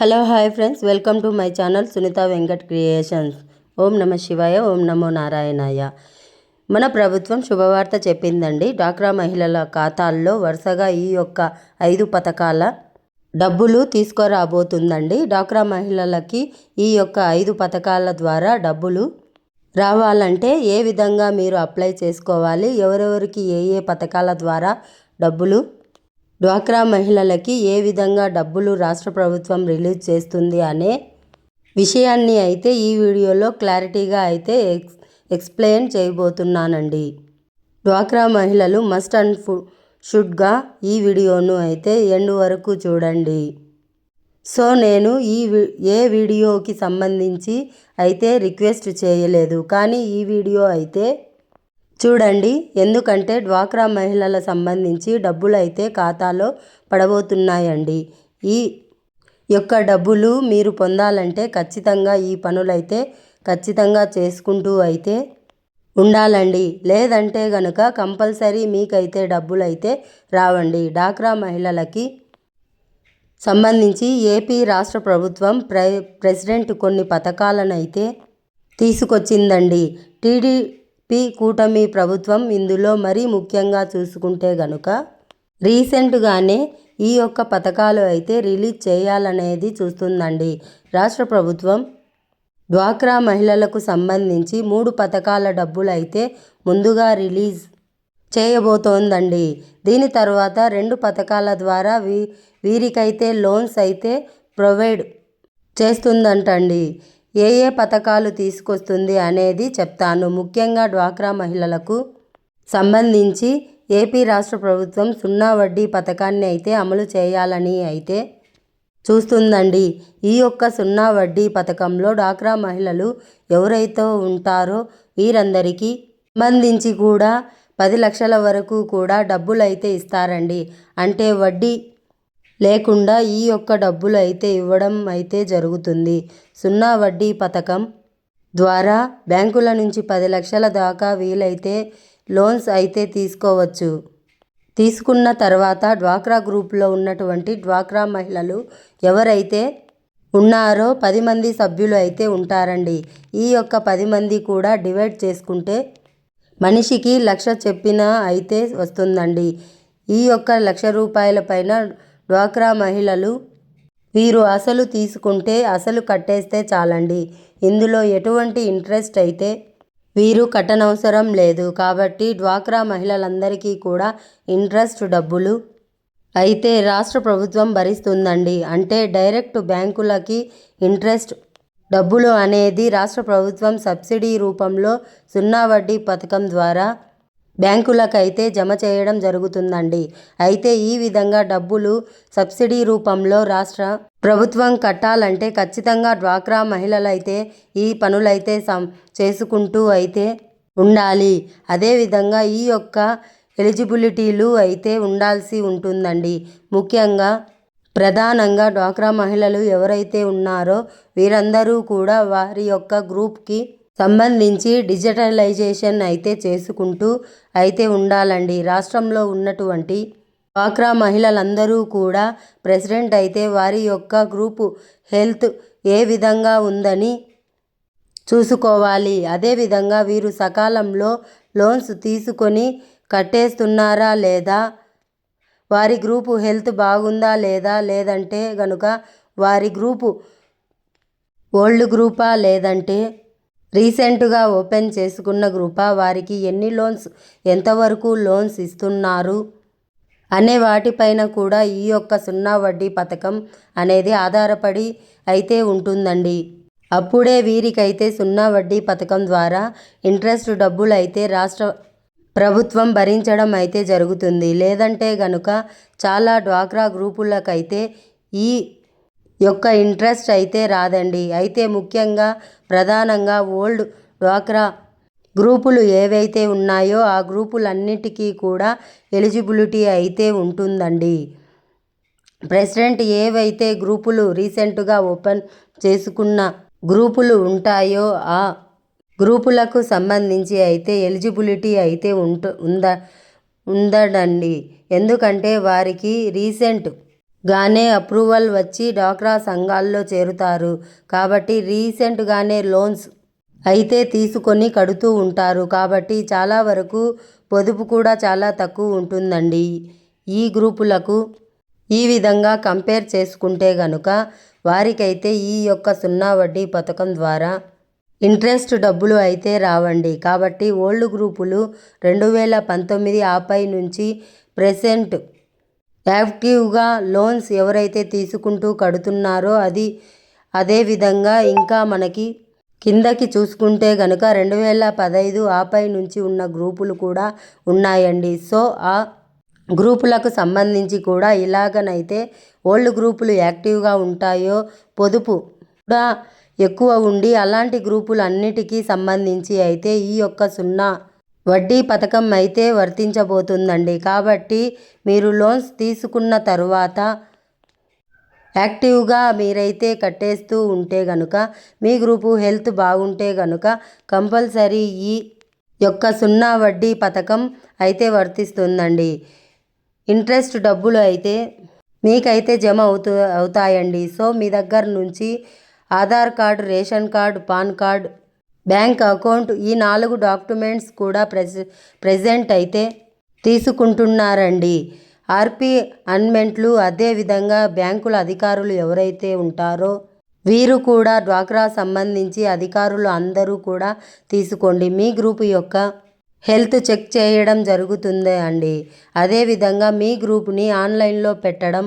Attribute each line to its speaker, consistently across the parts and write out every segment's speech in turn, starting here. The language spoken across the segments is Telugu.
Speaker 1: Hello hi friends. Welcome to my channel Sunitha Venkat creations. ఓం నమ శివాయ ఓం నమో నారాయణాయ. మన ప్రభుత్వం శుభవార్త చెప్పిందండి. డాక్రా మహిళల ఖాతాల్లో వరుసగా ఈ యొక్క ఐదు పథకాల డబ్బులు తీసుకురాబోతుందండి. డాక్రా మహిళలకి ఈ యొక్క ఐదు పథకాల ద్వారా డబ్బులు రావాలంటే ఏ విధంగా మీరు అప్లై చేసుకోవాలి? ఎవరెవరికి ఏ ఏ పథకాల ద్వారా డబ్బులు డ్వాక్రా మహిళలకి ఏ విధంగా డబ్బులు రాష్ట్ర ప్రభుత్వం రిలీజ్ చేస్తుంది అనే విషయాన్ని అయితే ఈ వీడియోలో క్లారిటీగా అయితే ఎక్స్ ఎక్స్ప్లెయిన్ చేయబోతున్నానండి. డ్వాక్రా మహిళలు మస్ట్ అండ్ ఫు షుడ్గా ఈ వీడియోను అయితే ఎండ్ వరకు చూడండి. సో నేను ఈ ఏ వీడియోకి సంబంధించి అయితే రిక్వెస్ట్ చేయలేదు. కానీ ఈ వీడియో అయితే చూడండి ఎందుకంటే డ్వాక్రా మహిళల సంబంధించి డబ్బులు అయితే ఖాతాలో పడబోతున్నాయండి. ఈ యొక్క డబ్బులు మీరు పొందాలంటే ఖచ్చితంగా ఈ పనులైతే ఖచ్చితంగా చేసుకుంటూ అయితే ఉండాలండి. లేదంటే గనుక కంపల్సరీ మీకైతే డబ్బులు అయితే రావండి. డాక్రా మహిళలకి సంబంధించి ఏపీ రాష్ట్ర ప్రభుత్వం ప్రె ప్రెసిడెంట్ కొన్ని పథకాలను అయితే తీసుకొచ్చిందండి. టీడీ పి కూటమి ప్రభుత్వం ఇందులో మరీ ముఖ్యంగా చూసుకుంటే గనుక రీసెంట్గానే ఈ యొక్క పథకాలు అయితే రిలీజ్ చేయాలనేది చూస్తుందండి. రాష్ట్ర ప్రభుత్వం డ్వాక్రా మహిళలకు సంబంధించి మూడు పథకాల డబ్బులు అయితే ముందుగా రిలీజ్ చేయబోతోందండి. దీని తర్వాత రెండు పథకాల ద్వారా వీ వీరికైతే లోన్స్ అయితే ప్రొవైడ్ చేస్తుందంటండి. ఏ ఏ పథకాలు తీసుకొస్తుంది అనేది చెప్తాను. ముఖ్యంగా డ్వాక్రా మహిళలకు సంబంధించి ఏపీ రాష్ట్ర ప్రభుత్వం సున్నా వడ్డీ పథకాన్ని అయితే అమలు చేయాలని అయితే చూస్తుందండి. ఈ యొక్క సున్నా వడ్డీ పథకంలో డాక్రా మహిళలు ఎవరైతే ఉంటారో వీరందరికీ సంబంధించి కూడా పది లక్షల వరకు కూడా డబ్బులు అయితే ఇస్తారండి. అంటే వడ్డీ లేకుండా ఈ యొక్క డబ్బులు అయితే ఇవ్వడం అయితే జరుగుతుంది. సున్నా వడ్డీ పథకం ద్వారా బ్యాంకుల నుంచి పది లక్షల దాకా వీలైతే లోన్స్ అయితే తీసుకోవచ్చు. తీసుకున్న తర్వాత డ్వాక్రా గ్రూప్లో ఉన్నటువంటి డ్వాక్రా మహిళలు ఎవరైతే ఉన్నారో పది మంది సభ్యులు అయితే ఉంటారండి. ఈ యొక్క పది మంది కూడా డివైడ్ చేసుకుంటే మనిషికి లక్ష చెప్పిన అయితే వస్తుందండి. ఈ యొక్క లక్ష రూపాయల పైన డ్వాక్రా మహిళలు వీరు అసలు తీసుకుంటే అసలు కట్టేస్తే చాలండి. ఇందులో ఎటువంటి ఇంట్రెస్ట్ అయితే వీరు కట్టనవసరం లేదు. కాబట్టి డ్వాక్రా మహిళలందరికీ కూడా ఇంట్రెస్ట్ డబ్బులు అయితే రాష్ట్ర ప్రభుత్వం భరిస్తుందండి. అంటే డైరెక్ట్ బ్యాంకులకి ఇంట్రెస్ట్ డబ్బులు అనేది రాష్ట్ర ప్రభుత్వం సబ్సిడీ రూపంలో సున్నా వడ్డీ పథకం ద్వారా బ్యాంకులకైతే జమ చేయడం జరుగుతుందండి. అయితే ఈ విధంగా డబ్బులు సబ్సిడీ రూపంలో రాష్ట్ర ప్రభుత్వం కట్టాలంటే ఖచ్చితంగా డ్వాక్రా మహిళలైతే ఈ పనులైతే సం చేసుకుంటూ అయితే ఉండాలి. అదేవిధంగా ఈ యొక్క ఎలిజిబిలిటీలు అయితే ఉండాల్సి ఉంటుందండి. ముఖ్యంగా ప్రధానంగా డ్వాక్రా మహిళలు ఎవరైతే ఉన్నారో వీరందరూ కూడా వారి యొక్క గ్రూప్కి సంబంధించి డిజిటలైజేషన్ అయితే చేసుకుంటూ అయితే ఉండాలండి. రాష్ట్రంలో ఉన్నటువంటి డ్వాక్రా మహిళలందరూ కూడా ప్రెసిడెంట్ అయితే వారి యొక్క గ్రూపు హెల్త్ ఏ విధంగా ఉందని చూసుకోవాలి. అదేవిధంగా వీరు సకాలంలో లోన్స్ తీసుకొని కట్టేస్తున్నారా లేదా వారి గ్రూపు హెల్త్ బాగుందా లేదా లేదంటే గనుక వారి గ్రూపు ఓల్డ్ గ్రూపా లేదంటే రీసెంట్గా ఓపెన్ చేసుకున్న గ్రూపా? వారికి ఎన్ని లోన్స్ ఎంతవరకు లోన్స్ ఇస్తున్నారు? అనే వాటిపైన కూడా ఈ యొక్క సున్నా వడ్డీ పథకం అనేది ఆధారపడి అయితే ఉంటుందండి. అప్పుడే వీరికైతే సున్నా వడ్డీ పథకం ద్వారా ఇంట్రెస్ట్ డబ్బులు అయితే రాష్ట్ర ప్రభుత్వం భరించడం అయితే జరుగుతుంది. లేదంటే గనుక చాలా డ్వాక్రా గ్రూపులకైతే ఈ యొక్క ఇంట్రెస్ట్ అయితే రాదండి. అయితే ముఖ్యంగా ప్రధానంగా ఓల్డ్ డ్వాక్రా గ్రూపులు ఏవైతే ఉన్నాయో ఆ గ్రూపులన్నిటికీ కూడా ఎలిజిబిలిటీ అయితే ఉంటుందండి. ప్రెసిడెంట్ ఏవైతే గ్రూపులు రీసెంట్గా ఓపెన్ చేసుకున్న గ్రూపులు ఉంటాయో ఆ గ్రూపులకు సంబంధించి అయితే ఎలిజిబిలిటీ అయితే ఉంట ఉంద ఉందడండి ఎందుకంటే వారికి రీసెంట్ గానే అప్రూవల్ వచ్చి డ్వాక్రా సంఘాల్లో చేరుతారు. కాబట్టి రీసెంట్గానే లోన్స్ అయితే తీసుకొని కడుతూ ఉంటారు. కాబట్టి చాలా వరకు పొదుపు కూడా చాలా తక్కువ ఉంటుందండి. ఈ గ్రూపులకు ఈ విధంగా కంపేర్ చేసుకుంటే గనుక వారికైతే ఈ యొక్క సున్నా వడ్డీ పథకం ద్వారా ఇంట్రెస్ట్ డబ్బులు అయితే రావండి. కాబట్టి ఓల్డ్ గ్రూపులు రెండు వేల పంతొమ్మిది ఆపై నుంచి ప్రెసెంట్ యాక్టివ్గా లోన్స్ ఎవరైతే తీసుకుంటూ కడుతున్నారో అది అదే విధంగా ఇంకా మనకి కిందకి చూసుకుంటే గనుక రెండు వేల పదహైదు ఆపై నుంచి ఉన్న గ్రూపులు కూడా ఉన్నాయండి. సో ఆ గ్రూపులకు సంబంధించి కూడా ఇలాగనైతే ఓల్డ్ గ్రూపులు యాక్టివ్గా ఉంటాయో పొదుపు కూడా ఎక్కువ ఉండి అలాంటి గ్రూపులు అన్నిటికీ సంబంధించి అయితే ఈ యొక్క సున్నా వడ్డీ పథకం అయితే వర్తించబోతుందండి. కాబట్టి మీరు లోన్స్ తీసుకున్న తరువాత యాక్టివ్గా మీరైతే కట్టేస్తూ ఉంటే గనుక మీ గ్రూపు హెల్త్ బాగుంటే గనుక కంపల్సరీ ఈ యొక్క సున్నా వడ్డీ పథకం అయితే వర్తిస్తుందండి. ఇంట్రెస్ట్ డబ్బులు అయితే మీకైతే జమ అవుతూ అవుతాయండి. సో మీ దగ్గర నుంచి Aadhaar card ration card PAN card bank account ఈ నాలుగు డాక్యుమెంట్స్ కూడా ప్రెజ ప్రెజెంట్ అయితే తీసుకుంటున్నారండి. ఆర్పీ అన్మెంట్లు అదేవిధంగా బ్యాంకుల అధికారులు ఎవరైతే ఉంటారో వీరు కూడా డ్వాక్రా సంబంధించి అధికారులు అందరూ కూడా తీసుకోండి. మీ గ్రూప్ యొక్క హెల్త్ చెక్ చేయడం జరుగుతుంది అండి. అదేవిధంగా మీ గ్రూప్ని ఆన్లైన్లో పెట్టడం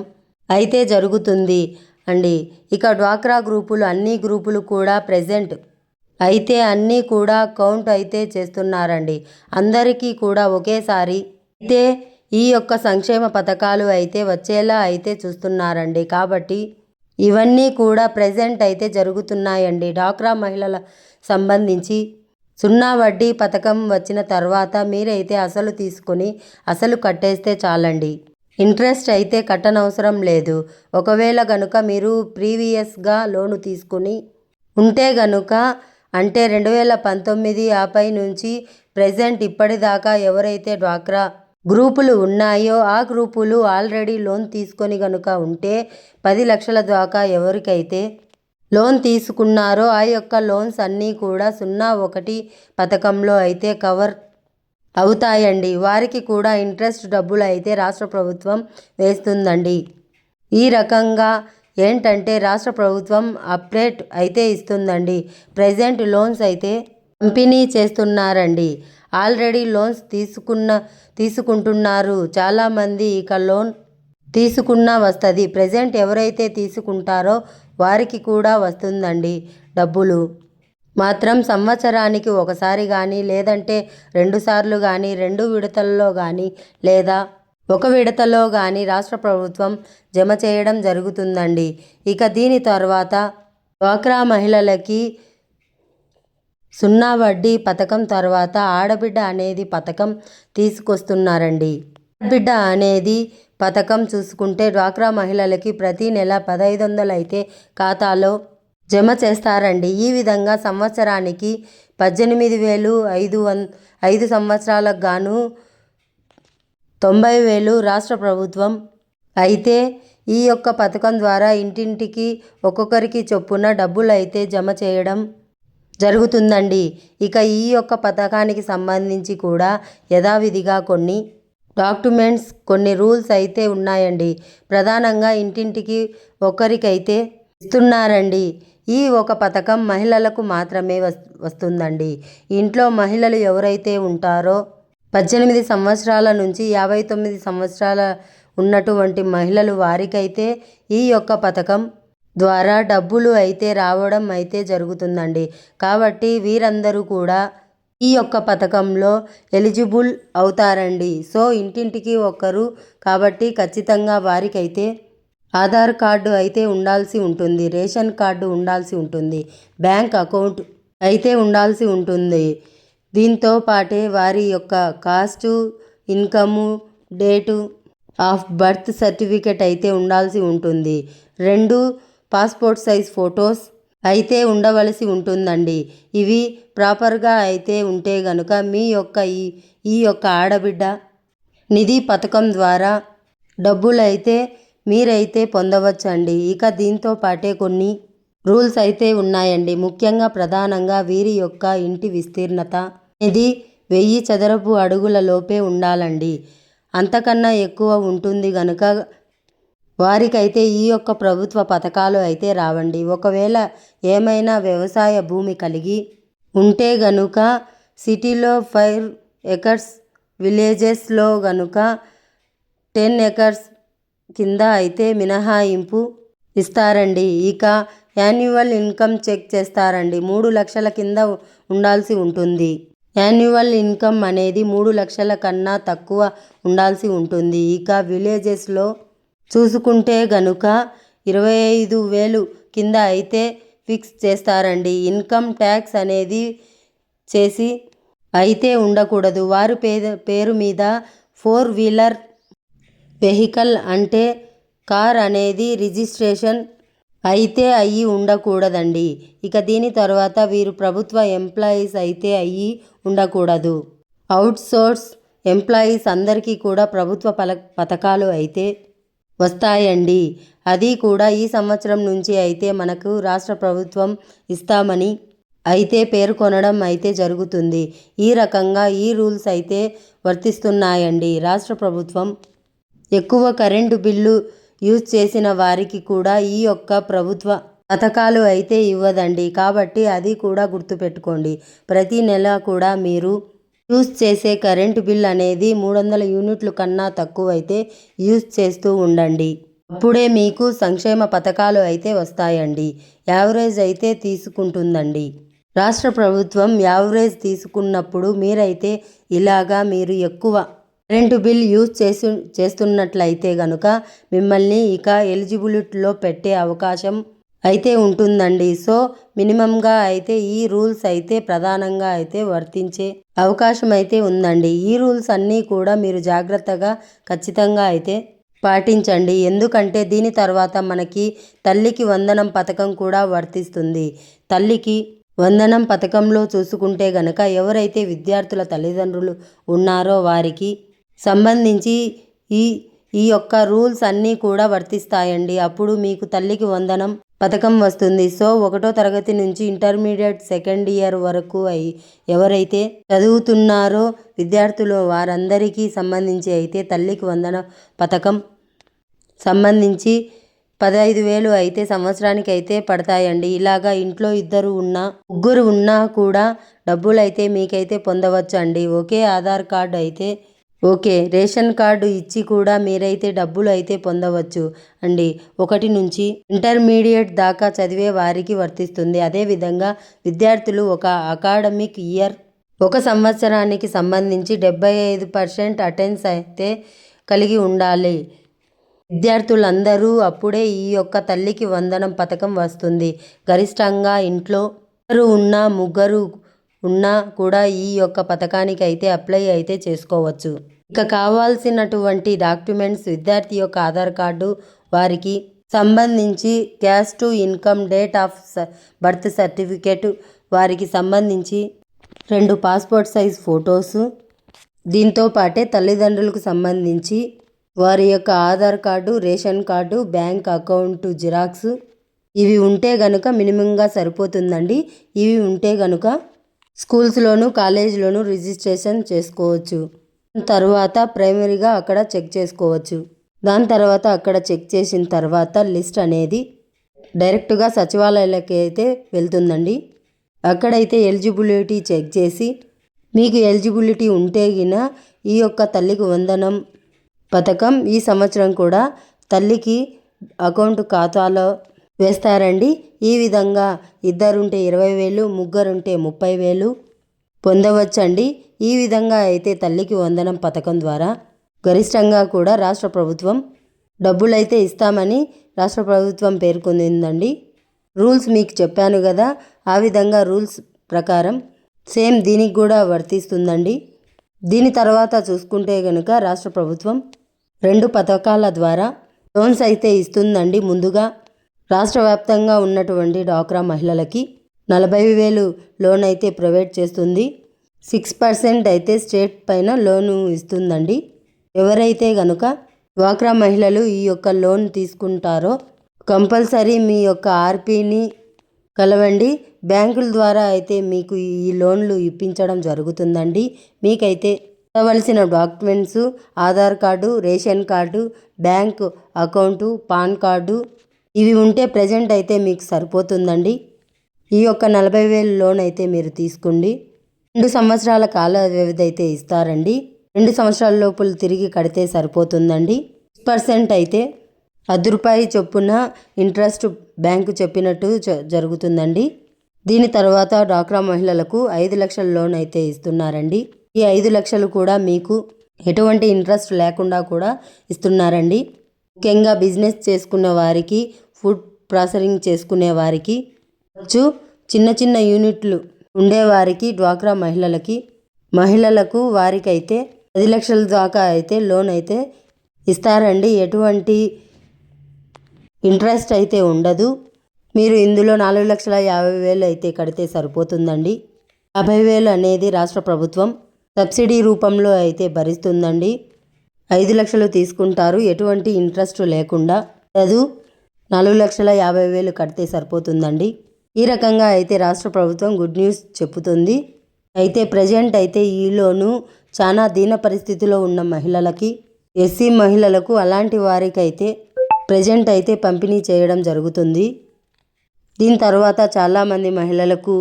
Speaker 1: అయితే జరుగుతుంది అండి. ఇక డ్వాక్రా గ్రూపులు అన్ని గ్రూపులు కూడా ప్రజెంట్ అయితే అన్నీ కూడా కౌంట్ అయితే చేస్తున్నారండి. అందరికీ కూడా ఒకేసారి అయితే ఈ యొక్క సంక్షేమ పథకాలు అయితే వచ్చేలా అయితే చూస్తున్నారండి. కాబట్టి ఇవన్నీ కూడా ప్రజెంట్ అయితే జరుగుతున్నాయండి. డాక్రా మహిళల సంబంధించి సున్నా వడ్డీ పథకం వచ్చిన తర్వాత మీరైతే అసలు తీసుకొని అసలు కట్టేస్తే చాలండి. ఇంట్రెస్ట్ అయితే కట్టనవసరం లేదు. ఒకవేళ గనుక మీరు ప్రీవియస్గా లోను తీసుకుని ఉంటే గనుక అంటే రెండు వేల పంతొమ్మిది ఆపై నుంచి ప్రజెంట్ ఇప్పటిదాకా ఎవరైతే డ్వాక్రా గ్రూపులు ఉన్నాయో ఆ గ్రూపులు ఆల్రెడీ లోన్ తీసుకొని గనుక ఉంటే పది లక్షల దాకా ఎవరికైతే లోన్ తీసుకున్నారో ఆ యొక్క లోన్స్ అన్నీ కూడా సున్నా ఒకటి పథకంలో అయితే కవర్ అవుతాయండి. వారికి కూడా ఇంట్రెస్ట్ డబ్బులు అయితే రాష్ట్ర ప్రభుత్వం వేస్తుందండి. ఈ రకంగా ఏంటంటే రాష్ట్ర ప్రభుత్వం అప్డేట్ అయితే ఇస్తుందండి. ప్రజెంట్ లోన్స్ అయితే పంపిణీ చేస్తున్నారండి. ఆల్రెడీ లోన్స్ తీసుకున్న తీసుకుంటున్నారు. చాలామంది ఇక లోన్ తీసుకున్నా వస్తుంది. ప్రజెంట్ ఎవరైతే తీసుకుంటారో వారికి కూడా వస్తుందండి డబ్బులు. మాత్రం సంవత్సరానికి ఒకసారి కానీ లేదంటే రెండుసార్లు కానీ రెండు విడతల్లో కానీ లేదా ఒక విడతలో కానీ రాష్ట్ర ప్రభుత్వం జమ చేయడం జరుగుతుందండి. ఇక దీని తర్వాత డ్వాక్రా మహిళలకి సున్నా వడ్డీ పథకం తర్వాత ఆడబిడ్డ అనేది పథకం తీసుకొస్తున్నారండి. ఆడబిడ్డ అనేది పథకం చూసుకుంటే డ్వాక్రా మహిళలకి ప్రతి నెల పదహైదు వందలు అయితే ఖాతాలో జమ చేస్తారండి. ఈ విధంగా సంవత్సరానికి పద్దెనిమిది వేలు ఐదు వన్ ఐదు సంవత్సరాలకు గాను తొంభై వేలు రాష్ట్ర ప్రభుత్వం. అయితే ఈ యొక్క పథకం ద్వారా ఇంటింటికి ఒక్కొక్కరికి చొప్పున డబ్బులు అయితే జమ చేయడం జరుగుతుందండి. ఇక ఈ యొక్క పథకానికి సంబంధించి కూడా యథావిధిగా కొన్ని డాక్యుమెంట్స్ కొన్ని రూల్స్ అయితే ఉన్నాయండి. ప్రధానంగా ఇంటింటికి ఒకరికైతే ఇస్తున్నారండి. ఈ ఒక పథకం మహిళలకు మాత్రమే వస్ వస్తుందండి. ఇంట్లో మహిళలు ఎవరైతే ఉంటారో పద్దెనిమిది సంవత్సరాల నుంచి యాభై తొమ్మిది సంవత్సరాల ఉన్నటువంటి మహిళలు వారికైతే ఈ యొక్క పథకం ద్వారా డబ్బులు అయితే రావడం అయితే జరుగుతుందండి. కాబట్టి వీరందరూ కూడా ఈ యొక్క పథకంలో ఎలిజిబుల్ అవుతారండి. సో ఇంటింటికి ఒకరు కాబట్టి ఖచ్చితంగా వారికైతే ఆధార్ కార్డు అయితే ఉండాల్సి ఉంటుంది. రేషన్ కార్డు ఉండాల్సి ఉంటుంది. బ్యాంక్ అకౌంట్ అయితే ఉండాల్సి ఉంటుంది. దీంతో పాటే వారి యొక్క caste income date of birth certificate అయితే ఉండాల్సి ఉంటుంది. రెండు పాస్పోర్ట్ సైజ్ ఫొటోస్ అయితే ఉండవలసి ఉంటుందండి. ఇవి ప్రాపర్గా అయితే ఉంటే గనుక మీ యొక్క ఈ ఈ యొక్క ఆడబిడ్డ నిధి పథకం ద్వారా డబ్బులు అయితే మీరైతే పొందవచ్చండి. ఇక దీంతో పాటే కొన్ని రూల్స్ అయితే ఉన్నాయండి. ముఖ్యంగా ప్రధానంగా వీరి యొక్క ఇంటి విస్తీర్ణత ఇది వెయ్యి చదరపు అడుగుల లోపే ఉండాలండి. అంతకన్నా ఎక్కువ ఉంటుంది గనుక వారికైతే ఈ యొక్క ప్రభుత్వ పథకాలు అయితే రావండి. ఒకవేళ ఏమైనా వ్యవసాయ భూమి కలిగి ఉంటే గనుక సిటీలో ఫైవ్ ఎకర్స్ విలేజెస్లో గనుక టెన్ ఎకర్స్ కింద అయితే మినహాయింపు ఇస్తారండి. ఇక యాన్యువల్ ఇన్కమ్ చెక్ చేస్తారండి. మూడు లక్షల కింద ఉండాల్సి ఉంటుంది. యాన్యువల్ ఇన్కమ్ అనేది మూడు లక్షల కన్నా తక్కువ ఉండాల్సి ఉంటుంది. ఇక విలేజెస్లో చూసుకుంటే గనుక ఇరవై ఐదు వేలు కింద అయితే ఫిక్స్ చేస్తారండి. ఇన్కమ్ ట్యాక్స్ అనేది చేసి అయితే ఉండకూడదు. వారు పేద పేరు మీద ఫోర్ వీలర్ వెహికల్ అంటే కార్ అనేది రిజిస్ట్రేషన్ అయితే అయ్యి ఉండకూడదండి. ఇక దీని తర్వాత వీరు ప్రభుత్వ ఎంప్లాయీస్ అయితే అయ్యి ఉండకూడదు. అవుట్సోర్స్ ఎంప్లాయీస్ అందరికీ కూడా ప్రభుత్వ పల పథకాలు అయితే వస్తాయండి. అది కూడా ఈ సంవత్సరం నుంచి అయితే మనకు రాష్ట్ర ప్రభుత్వం ఇస్తామని అయితే పేర్కొనడం అయితే జరుగుతుంది. ఈ రకంగా ఈ రూల్స్ అయితే వర్తిస్తున్నాయండి. రాష్ట్ర ప్రభుత్వం ఎక్కువ కరెంటు బిల్లు యూజ్ చేసిన వారికి కూడా ఈ యొక్క ప్రభుత్వ పథకాలు అయితే ఇవ్వదండి. కాబట్టి అది కూడా గుర్తుపెట్టుకోండి. ప్రతి నెల కూడా మీరు యూజ్ చేసే కరెంటు బిల్ అనేది మూడు వందల యూనిట్లు కన్నా తక్కువ అయితే యూజ్ చేస్తూ ఉండండి. అప్పుడే మీకు సంక్షేమ పథకాలు అయితే వస్తాయండి. యావరేజ్ అయితే తీసుకుంటుందండి. రాష్ట్ర ప్రభుత్వం యావరేజ్ తీసుకున్నప్పుడు మీరైతే ఇలాగా మీరు ఎక్కువ కరెంటు బిల్ యూజ్ చేసు చేస్తున్నట్లయితే గనుక మిమ్మల్ని ఇక ఎలిజిబిలిటీలో పెట్టే అవకాశం అయితే ఉంటుందండి. సో మినిమంగా అయితే ఈ రూల్స్ అయితే ప్రధానంగా అయితే వర్తించే అవకాశం అయితే ఉందండి. ఈ రూల్స్ అన్నీ కూడా మీరు జాగ్రత్తగా ఖచ్చితంగా అయితే పాటించండి. ఎందుకంటే దీని తర్వాత మనకి తల్లికి వందనం పథకం కూడా వర్తిస్తుంది. తల్లికి వందనం పథకంలో చూసుకుంటే గనక ఎవరైతే విద్యార్థుల తల్లిదండ్రులు ఉన్నారో వారికి సంబంధించి ఈ ఈ యొక్క రూల్స్ అన్నీ కూడా వర్తిస్తాయండి. అప్పుడు మీకు తల్లికి వందనం పథకం వస్తుంది. సో ఒకటో తరగతి నుంచి ఇంటర్మీడియట్ సెకండ్ ఇయర్ వరకు అయి ఎవరైతే చదువుతున్నారో విద్యార్థులు వారందరికీ సంబంధించి అయితే తల్లికి వందన పథకం సంబంధించి పదహైదు వేలు అయితే సంవత్సరానికి అయితే పడతాయండి. ఇలాగా ఇంట్లో ఇద్దరు ఉన్నా ముగ్గురు ఉన్నా కూడా డబ్బులు అయితే మీకైతే పొందవచ్చు అండి ఒకే ఆధార్ కార్డు అయితే ఓకే రేషన్ కార్డు ఇచ్చి కూడా మీరైతే డబ్బులు అయితే పొందవచ్చు అండి. ఒకటి నుంచి ఇంటర్మీడియట్ దాకా చదివే వారికి వర్తిస్తుంది. అదేవిధంగా విద్యార్థులు ఒక అకాడమిక్ ఇయర్ ఒక సంవత్సరానికి సంబంధించి డెబ్బై ఐదు పర్సెంట్ అటెండ్స్ అయితే కలిగి ఉండాలి. విద్యార్థులందరూ అప్పుడే ఈ యొక్క తల్లికి వందనం పథకం వస్తుంది. గరిష్టంగా ఇంట్లో ఇద్దరు ఉన్నా ముగ్గురు ఉన్నా కూడా ఈ యొక్క పథకానికి అయితే అప్లై అయితే చేసుకోవచ్చు. ఇక కావాల్సినటువంటి డాక్యుమెంట్స్ విద్యార్థి యొక్క ఆధార్ కార్డు వారికి సంబంధించి caste to income date of birth certificate వారికి సంబంధించి రెండు పాస్పోర్ట్ సైజ్ ఫొటోసు. దీంతో పాటే తల్లిదండ్రులకు సంబంధించి వారి యొక్క Aadhaar card ration card bank account xerox. ఇవి ఉంటే గనుక మినిమంగా సరిపోతుందండి. ఇవి ఉంటే గనుక స్కూల్స్లోను కాలేజీలోను రిజిస్ట్రేషన్ చేసుకోవచ్చు. తర్వాత ప్రైమరీగా అక్కడ చెక్ చేసుకోవచ్చు. దాని తర్వాత అక్కడ చెక్ చేసిన తర్వాత లిస్ట్ అనేది డైరెక్ట్గా సచివాలయాలకి అయితే వెళ్తుందండి. అక్కడైతే ఎలిజిబిలిటీ చెక్ చేసి మీకు ఎలిజిబిలిటీ ఉంటే గిన ఈ యొక్క తల్లికి వందనం పథకం ఈ సంవత్సరం కూడా తల్లికి అకౌంట్ ఖాతాలో వేస్తారండి. ఈ విధంగా ఇద్దరుంటే ఇరవై వేలు ముగ్గురుంటే ముప్పై వేలు పొందవచ్చండి. ఈ విధంగా అయితే తల్లికి వందనం పథకం ద్వారా గరిష్టంగా కూడా రాష్ట్ర ప్రభుత్వం డబ్బులైతే ఇస్తామని రాష్ట్ర ప్రభుత్వం పేర్కొందండి రూల్స్ మీకు చెప్పాను కదా ఆ విధంగా రూల్స్ ప్రకారం సేమ్ దీనికి కూడా వర్తిస్తుందండి. దీని తర్వాత చూసుకుంటే కనుక రాష్ట్ర ప్రభుత్వం రెండు పథకాల ద్వారా లోన్స్ అయితే ఇస్తుందండి. ముందుగా రాష్ట్ర వ్యాప్తంగా ఉన్నటువంటి డాక్రా మహిళలకి నలభై వేలు లోన్ అయితే ప్రొవైడ్ చేస్తుంది. సిక్స్ పర్సెంట్ అయితే స్టేట్ పైన లోను ఇస్తుందండి. ఎవరైతే గనుక డ్వాక్రా మహిళలు ఈ యొక్క లోన్ తీసుకుంటారో కంపల్సరీ మీ యొక్క ఆర్పీని కలవండి. బ్యాంకుల ద్వారా అయితే మీకు ఈ లోన్లు ఇప్పించడం జరుగుతుందండి. మీకైతే కావలసిన documents Aadhaar card ration card bank account PAN card ఇవి ఉంటే ప్రజెంట్ అయితే మీకు సరిపోతుందండి. ఈ యొక్క నలభై వేలు లోన్ అయితే మీరు తీసుకోండి. రెండు సంవత్సరాల కాల వ్యవధి అయితే ఇస్తారండి. రెండు సంవత్సరాల లోపల తిరిగి కడితే సరిపోతుందండి. పర్సెంట్ అయితే పది రూపాయి చొప్పున ఇంట్రెస్ట్ బ్యాంకు చెప్పినట్టు జ- జరుగుతుందండి. దీని తర్వాత డ్వాక్రా మహిళలకు ఐదు లక్షల లోన్ అయితే ఇస్తున్నారండి. ఈ ఐదు లక్షలు కూడా మీకు ఎటువంటి ఇంట్రెస్ట్ లేకుండా కూడా ఇస్తున్నారండి. ముఖ్యంగా బిజినెస్ చేసుకున్న వారికి ఫుడ్ ప్రాసెసింగ్ చేసుకునే వారికి చిన్న చిన్న యూనిట్లు ఉండేవారికి డ్వాక్రా మహిళలకి మహిళలకు వారికైతే పది లక్షల దాకా అయితే లోన్ అయితే ఇస్తారండి. ఎటువంటి ఇంట్రెస్ట్ అయితే ఉండదు. మీరు ఇందులో నాలుగు లక్షల యాభై వేలు అయితే కడితే సరిపోతుందండి. యాభై వేలు అనేది రాష్ట్ర ప్రభుత్వం సబ్సిడీ రూపంలో అయితే భరిస్తుందండి. ఐదు లక్షలు తీసుకుంటారు. ఎటువంటి ఇంట్రెస్ట్ లేకుండా అదు నాలుగు లక్షల యాభై వేలు కడితే సరిపోతుందండి. ఈ రకంగా అయితే రాష్ట్ర ప్రభుత్వం గుడ్ న్యూస్ చెప్పుతుంది అయితే ప్రజెంట్ అయితే ఈలోను చాలా దీన పరిస్థితిలో ఉన్న మహిళలకి ఎస్సీ మహిళలకు అలాంటి వారికైతే ప్రజెంట్ అయితే పంపిణీ చేయడం జరుగుతుంది. దీని తర్వాత చాలామంది మహిళలకు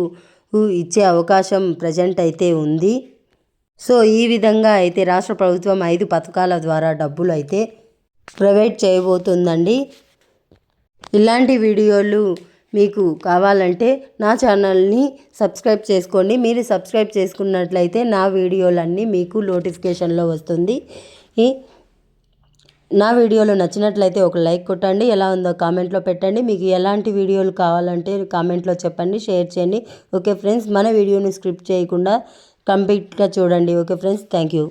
Speaker 1: ఇచ్చే అవకాశం ప్రజెంట్ అయితే ఉంది. సో ఈ విధంగా అయితే రాష్ట్ర ప్రభుత్వం ఐదు పథకాల ద్వారా డబ్బులు అయితే ప్రొవైడ్ చేయబోతుందండి. ఇలాంటి వీడియోలు మీకు కావాలంటే నా ఛానల్ని సబ్స్క్రైబ్ చేసుకోండి. మీరు సబ్స్క్రైబ్ చేసుకున్నట్లయితే నా వీడియోలన్నీ మీకు నోటిఫికేషన్లో వస్తుంది. నా వీడియోలు నచ్చినట్లయితే ఒక లైక్ కొట్టండి. ఎలా ఉందో కామెంట్లో పెట్టండి. మీకు ఎలాంటి వీడియోలు కావాలంటే కామెంట్లో చెప్పండి. షేర్ చేయండి. ఓకే ఫ్రెండ్స్ మన వీడియోని స్క్రిప్ట్ చేయకుండా కంప్లీట్గా చూడండి. Okay friends thank you.